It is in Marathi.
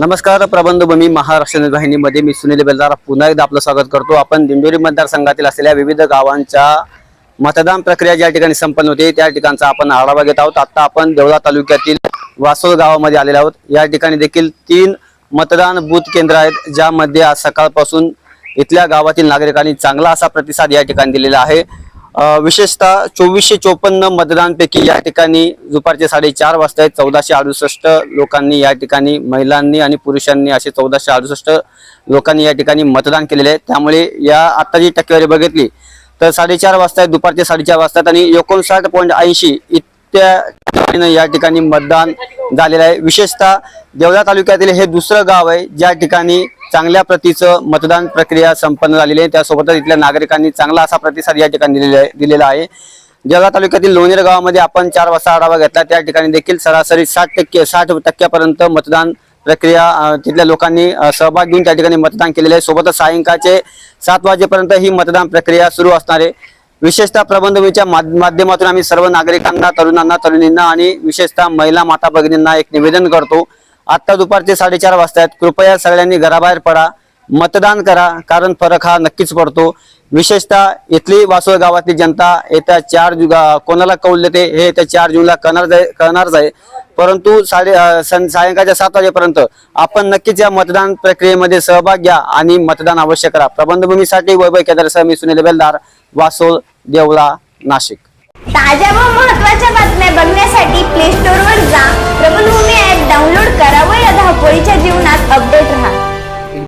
नमस्कार प्रबंधभूमी महाराष्ट्र वाहिनीमध्ये मी सुनील बेलदार पुन्हा एकदा आपलं स्वागत करतो. आपण दिंडोरी मतदारसंघातील असलेल्या विविध गावांच्या मतदान प्रक्रिया ज्या ठिकाणी संपन्न होते त्या ठिकाणचा आपण आढावा घेत आहोत. आता आपण देवळा तालुक्यातील वासोळ गावामध्ये आलेले आहोत. या ठिकाणी देखील तीन मतदान बूथ केंद्र आहेत ज्यामध्ये आज सकाळपासून इथल्या गावातील नागरिकांनी चांगला असा प्रतिसाद या ठिकाणी दिलेला आहे. विशेषतः चोवीसशे चोपन्न मतदानपैकी या ठिकाणी दुपारचे साडेचार वाजता चौदाशे अडुसष्ट लोकांनी या ठिकाणी महिलांनी आणि पुरुषांनी असे चौदाशे अडुसष्ट लोकांनी या ठिकाणी मतदान केलेले आहे. त्यामुळे या आत्ता जी टक्केवारी बघितली तर साडेचार वाजता आहेत, दुपारचे साडेचार वाजतात आणि एकोणसाठ पॉईंट ऐंशी इतक्या या ठिकाणी मतदान झालेलं आहे. विशेषतः देवळा तालुक्यातील हे दुसरं गाव आहे ज्या ठिकाणी चांगल्या प्रतीचं मतदान प्रक्रिया संपन्न झालेली आहे. त्यासोबतच इथल्या नागरिकांनी चांगला असा प्रतिसाद या ठिकाणी दिलेला आहे दिलेला आहे. देवळा तालुक्यातील लोणेर गावामध्ये आपण चार वाजता आढावा घेतला. त्या ठिकाणी देखील सरासरी साठ टक्के साठ टक्क्यापर्यंत मतदान प्रक्रिया तिथल्या लोकांनी सहभाग घेऊन त्या ठिकाणी मतदान केलेले आहे. सोबतच सायंकाळचे सात वाजेपर्यंत ही मतदान प्रक्रिया सुरू असणार आहे. विशेषतः प्रबंधवीच्या माध्यमातून आम्ही सर्व नागरिकांना तरुणांना तरुणींना आणि विशेषतः महिला माता भगिनींना एक निवेदन करतो आता दुपारचे साडेचार वाजता आहेत कृपया सगळ्यांनी घराबाहेर पडा. मतदान करा कारण फरक हा नक्कीच पडतो. विशेषतः इथली वासोळ गावातली जनता येत्या चार जु कोणाला कौल देते हे येत्या चार जूनला कळणार आहे कळणारच आहे परंतु साडे सं- सायंकाळच्या सात वाजेपर्यंत आपण नक्कीच या मतदान प्रक्रियेमध्ये सहभाग घ्या आणि मतदान अवश्य करा. प्रबंधभूमीसाठी वैभव केदारसह मी सुनील बेलदार वासोळ देवळा नाशिक. ताज्या व बातम्या बघण्यासाठी as a